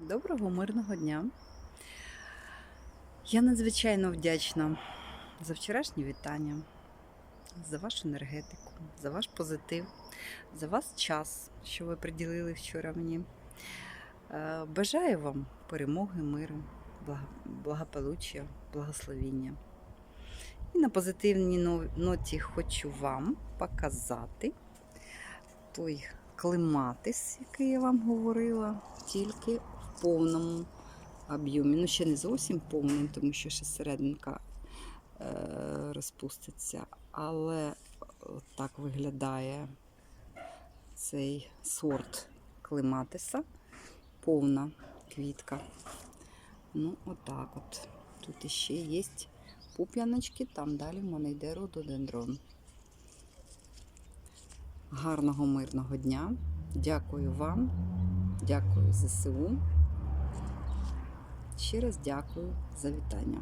Доброго мирного дня. Я надзвичайно вдячна за вчорашнє вітання, за вашу енергетику, за ваш позитив, за ваш час, що ви приділили вчора мені. Е, Бажаю вам перемоги, миру, благополуччя, благословіння. І на позитивній ноті хочу вам показати той клематис, який я вам говорила, тільки повному об'ємі. Ну, ще не зовсім повним, тому що ще серединка е, розпуститься. Але так виглядає цей сорт клематиса. Повна квітка. Ну, отак от. Тут іще є пуп'яночки, там далі в мене йде рододендрон. Гарного мирного дня. Дякую вам. Дякую ЗСУ. Ще раз дякую за вітання.